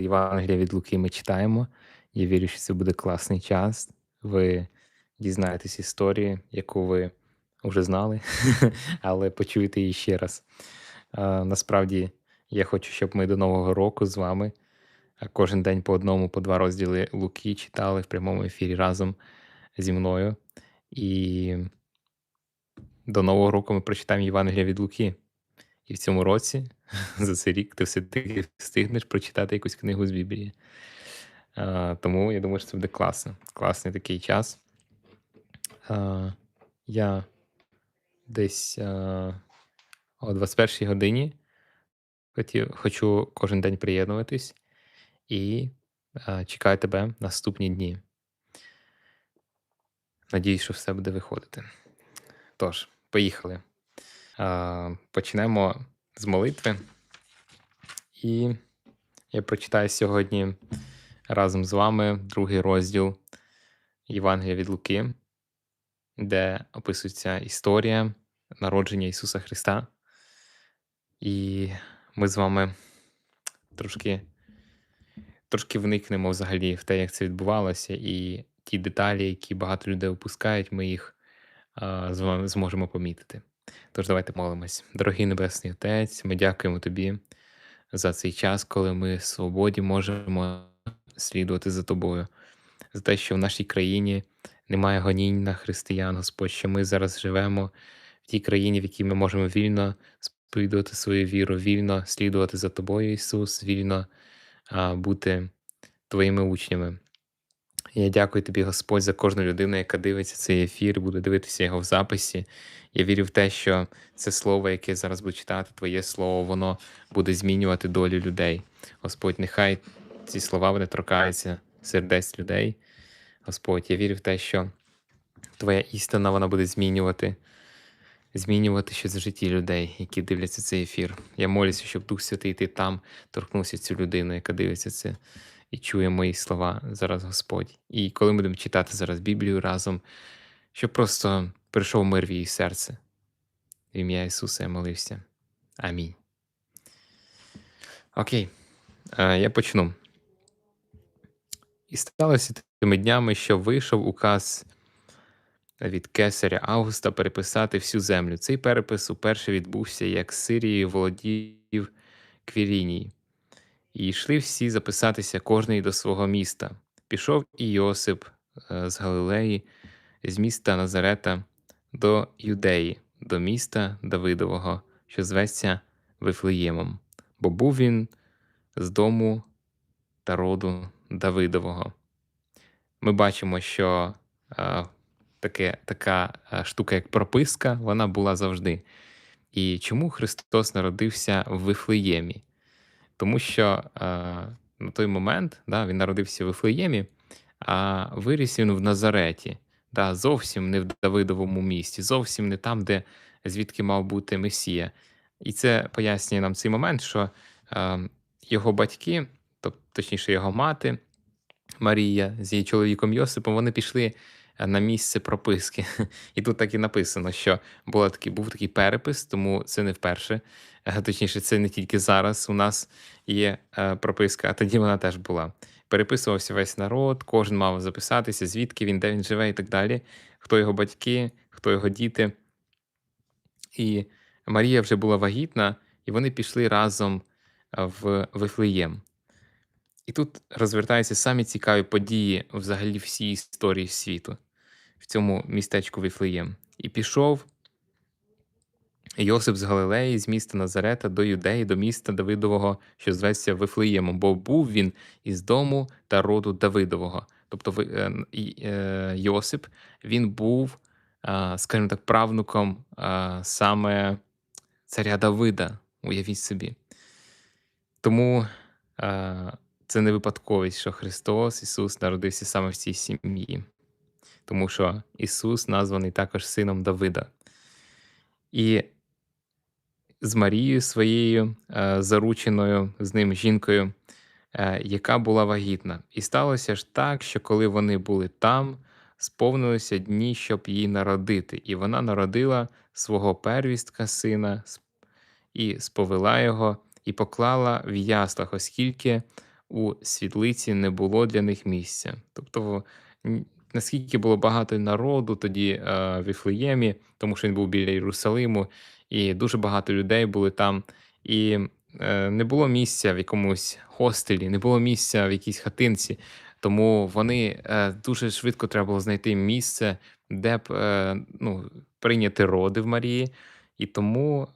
Євангелія від Луки ми читаємо. Я вірю, що це буде класний час. Ви дізнаєтесь історію, яку ви вже знали, але почуєте її ще раз. Насправді, я хочу, щоб ми до Нового року з вами кожен день по одному, по два розділи Луки читали в прямому ефірі разом зі мною. І до Нового року ми прочитаємо Євангелія від Луки. І в цьому році, за цей рік, ти все-таки встигнеш прочитати якусь книгу з Біблії. А, Тому я думаю, що це буде класно. Класний такий час. А, Я десь а, о 21 годині хотів, хочу кожен день приєднуватись і а, чекаю тебе наступні дні. Надіюсь, що все буде виходити. Тож, поїхали. А, Почнемо з молитви. І я прочитаю сьогодні разом з вами другий розділ Євангелія від Луки, де описується історія народження Ісуса Христа. І ми з вами трошки трошки вникнемо взагалі в те, як це відбувалося, і ті деталі, які багато людей опускають, ми їх а, з вами зможемо помітити. Тож, давайте молимось. Дорогий Небесний Отець, ми дякуємо Тобі за цей час, коли ми в свободі можемо слідувати за тобою, за те, що в нашій країні немає гонінь на християн, Господь, що ми зараз живемо в тій країні, в якій ми можемо вільно сповідувати свою віру, вільно слідувати за тобою, Ісус, вільно а, бути Твоїми учнями. Я дякую тобі, Господь, за кожну людину, яка дивиться цей ефір, буде дивитися його в записі. Я вірю в те, що це слово, яке зараз буду читати, Твоє слово, воно буде змінювати долю людей. Господь, нехай ці слова вони торкаються сердець людей. Господь, я вірю в те, що Твоя істина вона буде змінювати, змінювати щось в житті людей, які дивляться цей ефір. Я молюся, щоб Дух Святий ти там торкнувся цю людину, яка дивиться це і чує мої слова зараз Господь. І коли ми будемо читати зараз Біблію разом, щоб просто прийшов мир в її серце. В ім'я Ісуса я молився. Амінь. Окей, я почну. І сталося тими днями, що вийшов указ від кесаря Августа переписати всю землю. Цей перепис уперше відбувся, як Сирією володів Квіріній. І йшли всі записатися кожний до свого міста. Пішов і Йосип е, з Галилеї, з міста Назарета до Юдеї, до міста Давидового, що зветься Вифлеємом, бо був він з дому та роду Давидового. Ми бачимо, що а, таке, така штука, як прописка, вона була завжди. І чому Христос народився в Вифлеємі? Тому що а, на той момент да, він народився в Вифлеємі, а виріс він в Назареті, да, зовсім не в Давидовому місті, зовсім не там, де звідки мав бути Месія. І це пояснює нам цей момент, що а, його батьки, тобто, точніше, його мати Марія з її чоловіком Йосипом, вони пішли на місце прописки. І тут так і написано, що була такий, був такий перепис, тому це не вперше. Точніше, це не тільки зараз у нас є е, прописка, а тоді вона теж була. Переписувався весь народ, кожен мав записатися, звідки він, де він живе, і так далі, хто його батьки, хто його діти. І Марія вже була вагітна, і вони пішли разом в Вифлеєм. І тут розвертаються самі цікаві події взагалі всій історії світу в цьому містечку Віфлеєм. І пішов Йосип з Галилеї, з міста Назарета до Юдеї, до міста Давидового, що зветься Вифлеємом, бо був він із дому та роду Давидового. Тобто е, е, Йосип він був, скажімо так, правнуком саме царя Давида, уявіть собі. Тому це не випадковість, що Христос, Ісус народився саме в цій сім'ї тому що Ісус названий також сином Давида. І з Марією своєю е, зарученою з ним жінкою, е, яка була вагітна. І сталося ж так, що коли вони були там, сповнилися дні, щоб її народити. І вона народила свого первістка сина і сповела його, і поклала в яслах, оскільки у світлиці не було для них місця. Тобто, наскільки було багато народу тоді е, в Віфлеємі, тому що він був біля Єрусалиму, і дуже багато людей були там. І е, не було місця в якомусь хостелі, не було місця в якійсь хатинці. Тому вони е, дуже швидко треба було знайти місце, де б ну, прийняти роди в Марії. І тому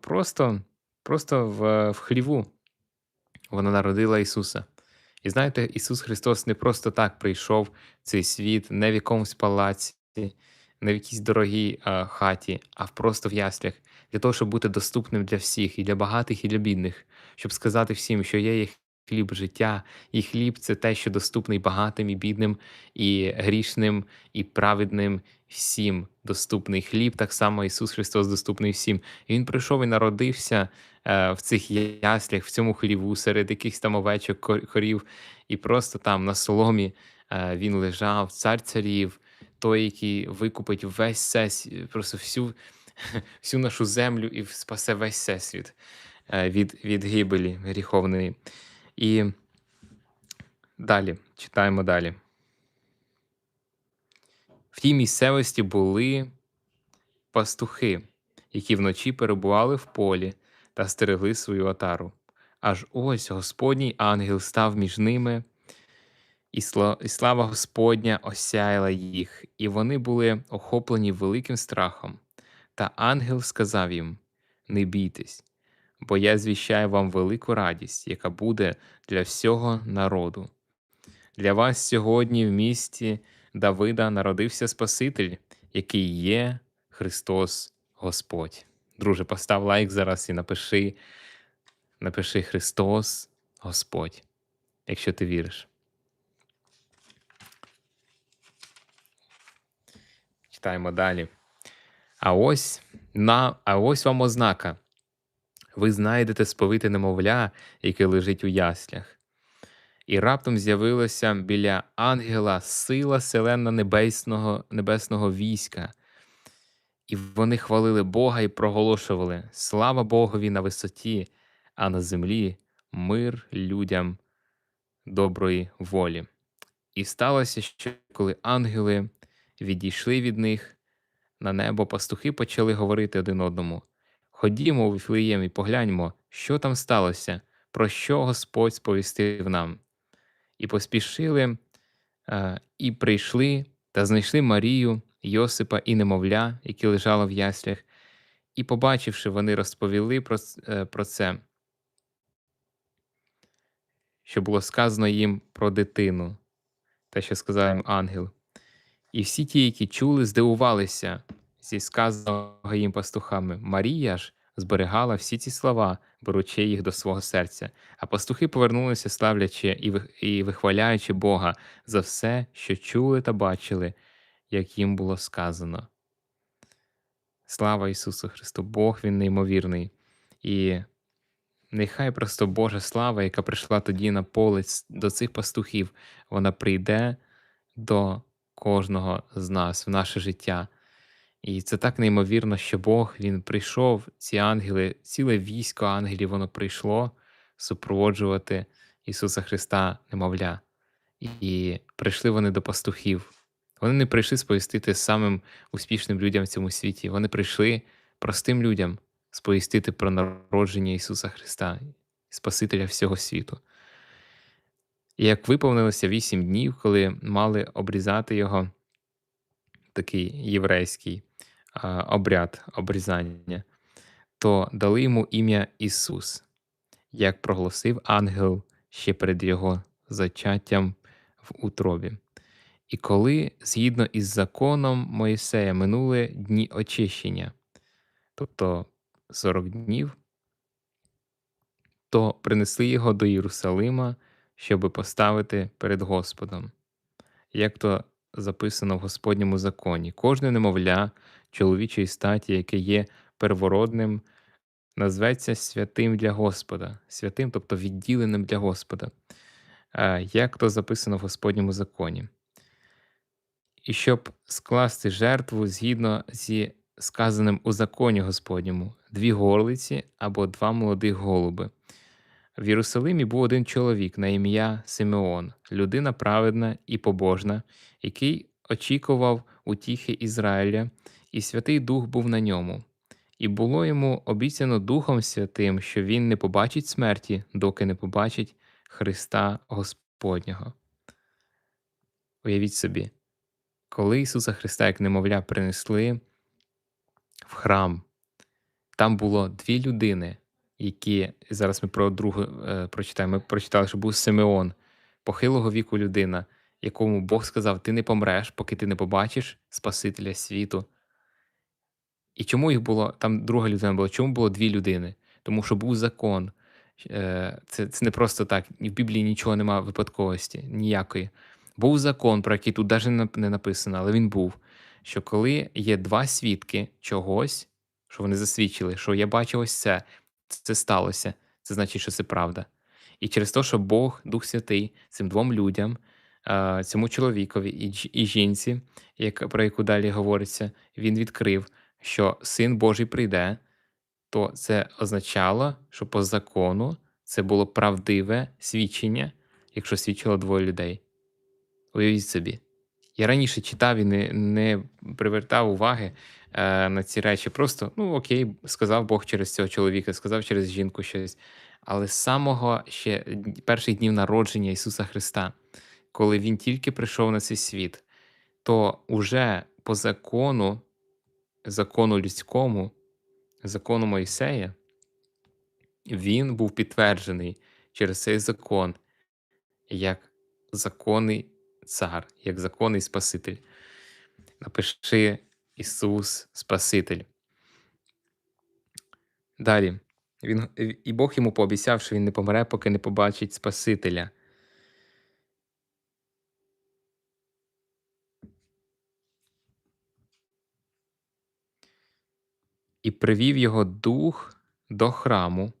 просто, просто в, в хліву вона народила Ісуса. І знаєте, Ісус Христос не просто так прийшов в цей світ, не в якомусь палаці, не в якійсь дорогій а, хаті, а просто в яслях, для того, щоб бути доступним для всіх, і для багатих, і для бідних, щоб сказати всім, що є їх хліб життя, і хліб це те, що доступний багатим і бідним, і грішним, і праведним. Всім доступний хліб, так само Ісус Христос доступний всім. І Він прийшов і народився е, в цих яслях, в цьому хліву, серед якихось там овечок, корів, і просто там на соломі е, він лежав, цар царів, той, який викупить весь сес, просто всю, всю нашу землю і спасе весь всесвіт е, від, від гибелі гріховної. І далі, читаємо далі. В тій місцевості були пастухи, які вночі перебували в полі та стерегли свою отару. Аж ось Господній ангел став між ними, і слава Господня осяяла їх, і вони були охоплені великим страхом. Та ангел сказав їм: Не бійтесь, бо я звіщаю вам велику радість, яка буде для всього народу. Для вас сьогодні в місті Давида народився Спаситель, який є Христос Господь. Друже, постав лайк зараз і напиши, напиши Христос Господь, якщо ти віриш. Читаємо далі. А ось на, а ось вам ознака. Ви знайдете сповите немовля, яке лежить у яслях. І раптом з'явилася біля ангела сила селена небесного, небесного війська. І вони хвалили Бога і проголошували Слава Богові на висоті, а на землі мир людям доброї волі. І сталося, що коли ангели відійшли від них на небо, пастухи почали говорити один одному: Ходімо у Віфлеєм і погляньмо, що там сталося, про що Господь сповістив нам. І поспішили, е, і прийшли та знайшли Марію, Йосипа і немовля, які лежало в яслях, і, побачивши, вони розповіли про, е, про це, що було сказано їм про дитину, те, що сказав їм ангел. І всі ті, які чули, здивувалися зі сказаного їм пастухами. Марія ж зберігала всі ці слова, беручи їх до свого серця. А пастухи повернулися, славлячи і вихваляючи Бога за все, що чули та бачили, як їм було сказано. Слава Ісусу Христу! Бог Він неймовірний. І нехай просто Божа слава, яка прийшла тоді на поле до цих пастухів, вона прийде до кожного з нас в наше життя. І це так неймовірно, що Бог Він прийшов, ці ангели, ціле військо ангелів, воно прийшло супроводжувати Ісуса Христа, немовля. І прийшли вони до пастухів. Вони не прийшли сповістити самим успішним людям в цьому світі. Вони прийшли простим людям сповістити про народження Ісуса Христа, Спасителя всього світу. І як виповнилося вісім днів, коли мали обрізати його, такий єврейський обряд обрізання, то дали йому ім'я Ісус, як проголосив ангел ще перед його зачаттям в утробі. І коли, згідно із законом Моїсея, минули дні очищення, тобто 40 днів, то принесли його до Єрусалима, щоби поставити перед Господом, як то записано в Господньому законі. Кожне немовля чоловічої статі, яке є первородним, назветься святим для Господа, святим, тобто відділеним для Господа, як то записано в Господньому законі. І щоб скласти жертву згідно зі сказаним у законі Господньому, дві горлиці або два молодих голуби, В Єрусалимі був один чоловік на ім'я Симеон, людина праведна і побожна, який очікував утіхи Ізраїля, і Святий Дух був на ньому. І було йому обіцяно Духом Святим, що він не побачить смерті, доки не побачить Христа Господнього. Уявіть собі, коли Ісуса Христа, як немовля, принесли в храм, там було дві людини, які зараз ми про другу е, прочитаємо. Ми прочитали, що був Симеон, похилого віку людина, якому Бог сказав: Ти не помреш, поки ти не побачиш Спасителя світу. І чому їх було там друга людина була? Чому було дві людини? Тому що був закон. Е, Це це не просто так. В Біблії нічого немає випадковості, ніякої. Був закон, про який тут навіть не написано, але він був. Що коли є два свідки чогось, що вони засвідчили, що я бачив ось це, це сталося, це значить, що це правда. І через те, що Бог, Дух Святий, цим двом людям, е, цьому чоловікові і жінці, про яку далі говориться, він відкрив що Син Божий прийде, то це означало, що по закону це було правдиве свідчення, якщо свідчило двоє людей. Уявіть собі. Я раніше читав і не не привертав уваги е, на ці речі. Просто, ну окей, сказав Бог через цього чоловіка, сказав через жінку щось. Але з самого ще перших днів народження Ісуса Христа, коли Він тільки прийшов на цей світ, то уже по закону закону людському, закону Мойсея, він був підтверджений через цей закон як законний цар, як законний Спаситель. Напиши Ісус Спаситель. Далі. Він, І Бог йому пообіцяв, що він не помре, поки не побачить Спасителя. І привів його дух до храму,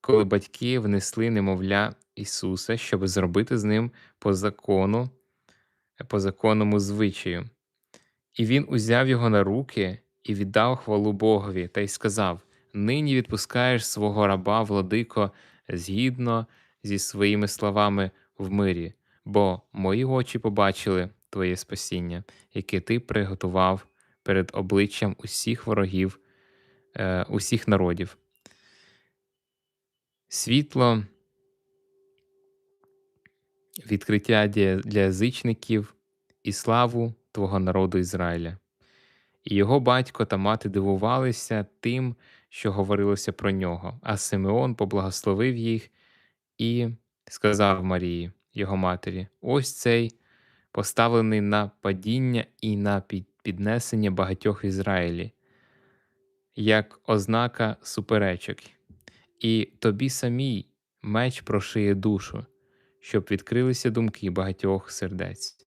коли батьки внесли немовля Ісуса, щоб зробити з ним по закону, по законному звичаю. І він узяв його на руки і віддав хвалу Богові, та й сказав: Нині відпускаєш свого раба, владико, згідно зі своїми словами в мирі, бо мої очі побачили Твоє спасіння, яке ти приготував перед обличчям усіх ворогів е, усіх народів. Світло, відкриття для язичників і славу Твого народу Ізраїля. І його батько та мати дивувалися тим, що говорилося про нього, а Симеон поблагословив їх і сказав Марії, його матері: ось цей поставлений на падіння і на піднесення багатьох в Ізраїлі, як ознака суперечок, і тобі самій меч прошиє душу, щоб відкрилися думки багатьох сердець.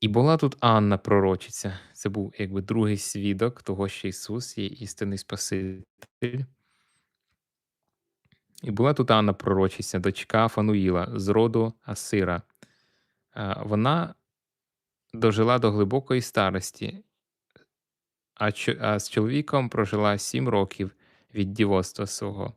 І була тут Анна пророчиця. Це був якби другий свідок того, що Ісус є істинний Спаситель. І була тут Анна пророчиця, дочка Фануїла з роду Асира. Вона дожила до глибокої старості, а, а з чоловіком прожила сім років від дівоцтва свого.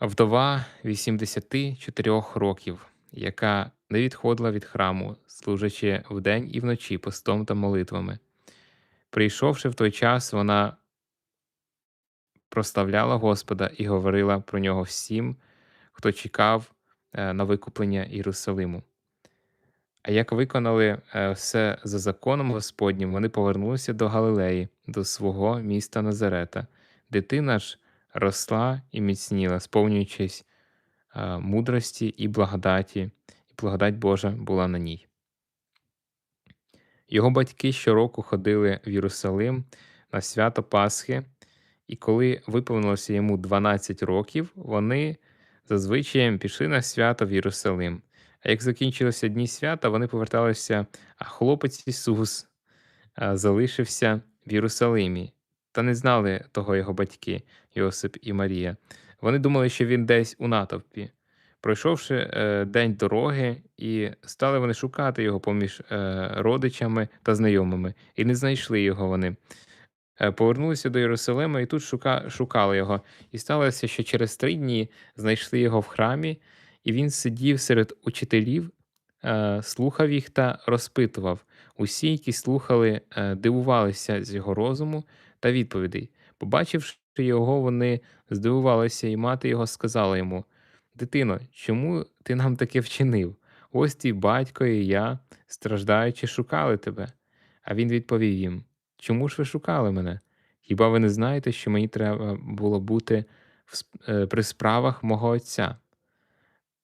Вдова 84 років, яка не відходила від храму, служачи вдень і вночі постом та молитвами. Прийшовши в той час, вона прославляла Господа і говорила про нього всім, хто чекав е, на викуплення Єрусалиму. А як виконали е, все за законом Господнім, вони повернулися до Галилеї, до свого міста Назарета. Дитина ж росла і міцніла, сповнюючись е, мудрості і благодаті, і благодать Божа була на ній. Його батьки щороку ходили в Єрусалим на свято Пасхи, і коли виповнилося йому 12 років, вони зазвичай пішли на свято в Єрусалим. А як закінчилися дні свята, вони поверталися, а хлопець Ісус залишився в Єрусалимі, та не знали того його батьки, Йосип і Марія. Вони думали, що він десь у натовпі. Пройшовши е, день дороги, і стали вони шукати його поміж е, родичами та знайомими, і не знайшли його вони. Е, повернулися до Єрусалима і тут шука шукали його. І сталося, що через 3 дні знайшли його в храмі, і він сидів серед учителів, е, слухав їх та розпитував. Усі, які слухали, е, дивувалися з його розуму та відповідей. Побачивши його, вони здивувалися, і мати його сказала йому: Дитино, чому ти нам таке вчинив? Ось твій батько і я, страждаючи, шукали тебе. А він відповів їм: Чому ж ви шукали мене? Хіба ви не знаєте, що мені треба було бути е, при справах мого отця?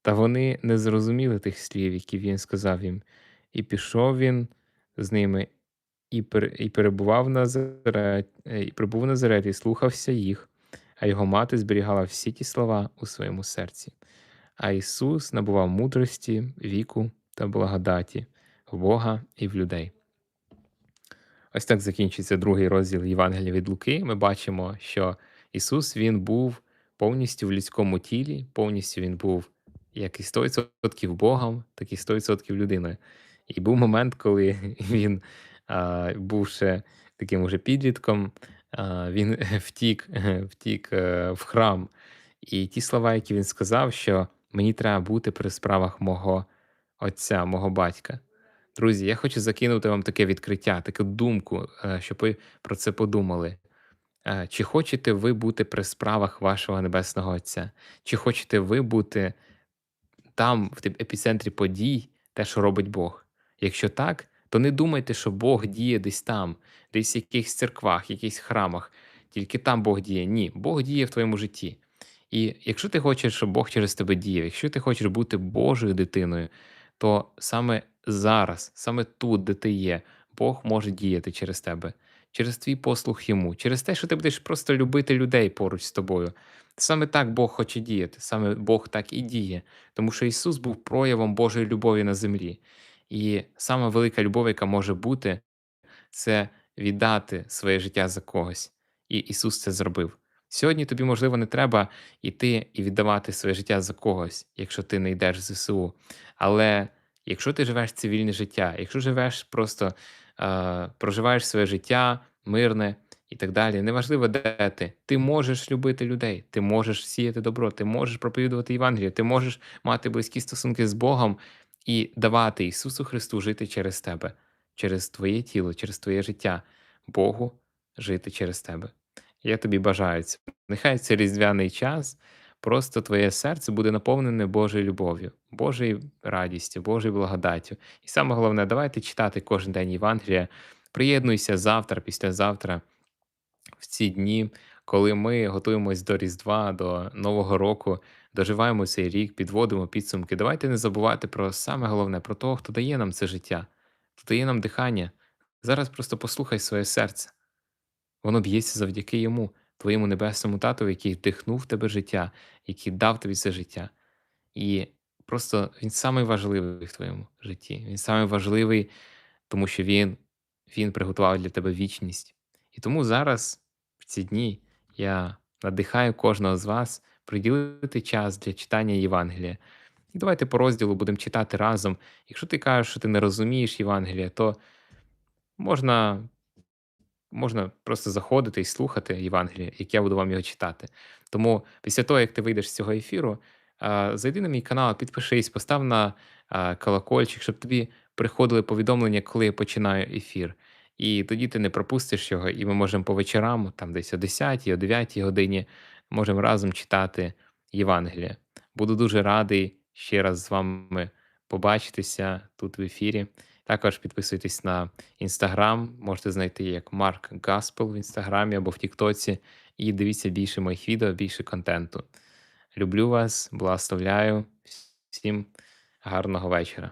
Та вони не зрозуміли тих слів, які він сказав їм, і пішов він з ними і пер перебував в Назарет е, і прибув в Назареті, і слухався їх, а його мати зберігала всі ті слова у своєму серці. А Ісус набував мудрості, віку та благодаті в Бога і в людей. Ось так закінчується другий розділ Євангелія від Луки. Ми бачимо, що Ісус Він був повністю в людському тілі, повністю Він був як і 100% Богом, так і 100% людиною. І був момент, коли він, а, був ще таким уже підлітком, а, він втік, втік е, в храм. І ті слова, які він сказав, що мені треба бути при справах мого отця, мого батька. Друзі, я хочу закинути вам таке відкриття, таку думку, е, щоб ви про це подумали. Е, Чи хочете ви бути при справах вашого Небесного Отця? Чи хочете ви бути там, в епіцентрі подій, те, що робить Бог? Якщо так, то не думайте, що Бог діє десь там, десь в якихось церквах, якихось храмах, тільки там Бог діє. Ні, Бог діє в твоєму житті. І якщо ти хочеш, щоб Бог через тебе діяв, якщо ти хочеш бути Божою дитиною, то саме зараз, саме тут, де ти є, Бог може діяти через тебе, через твій послух йому, через те, що ти будеш просто любити людей поруч з тобою. Саме так Бог хоче діяти, саме Бог так і діє, тому що Ісус був проявом Божої любові на землі. І сама велика любов, яка може бути, це віддати своє життя за когось. І Ісус це зробив. Сьогодні тобі, можливо, не треба йти і віддавати своє життя за когось, якщо ти не йдеш в ЗСУ. Але якщо ти живеш цивільне життя, якщо живеш просто проживаєш своє життя мирне і так далі, неважливо, де ти, ти можеш любити людей, ти можеш сіяти добро, ти можеш проповідувати Євангеліє, ти можеш мати близькі стосунки з Богом і давати Ісусу Христу жити через тебе, через твоє тіло, через твоє життя, Богу жити через тебе. Я тобі бажаю це. Нехай цей різдвяний час просто твоє серце буде наповнене Божою любов'ю, Божою радістю, Божою благодаттю. І саме головне, давайте читати кожен день Євангелія. Приєднуйся завтра, післязавтра, в ці дні, коли ми готуємось до Різдва, до Нового року, доживаємо цей рік, підводимо підсумки. Давайте не забувати про саме головне, про того, хто дає нам це життя, хто дає нам дихання. Зараз просто послухай своє серце. Воно б'ється завдяки йому, твоєму небесному татові, який вдихнув в тебе життя, який дав тобі це життя. І просто він самий важливий в твоєму житті. Він самий важливий, тому що він, він приготував для тебе вічність. І тому зараз, в ці дні, я надихаю кожного з вас приділити час для читання Євангелія. І давайте по розділу будемо читати разом. Якщо ти кажеш, що ти не розумієш Євангелія, то можна можна просто заходити і слухати Євангеліє, як я буду вам його читати. Тому після того, як ти вийдеш з цього ефіру, зайди на мій канал, підпишись, постав на колокольчик, щоб тобі приходили повідомлення, коли я починаю ефір. І тоді ти не пропустиш його, і ми можемо по вечорам, там десь о 10 о 9 годині, можемо разом читати Євангеліє. Буду дуже радий ще раз з вами побачитися тут в ефірі. Також підписуйтесь на інстаграм, можете знайти як Марк Гаспел в інстаграмі або в Тіктоці. І дивіться більше моїх відео, більше контенту. Люблю вас, благословляю. Всім гарного вечора.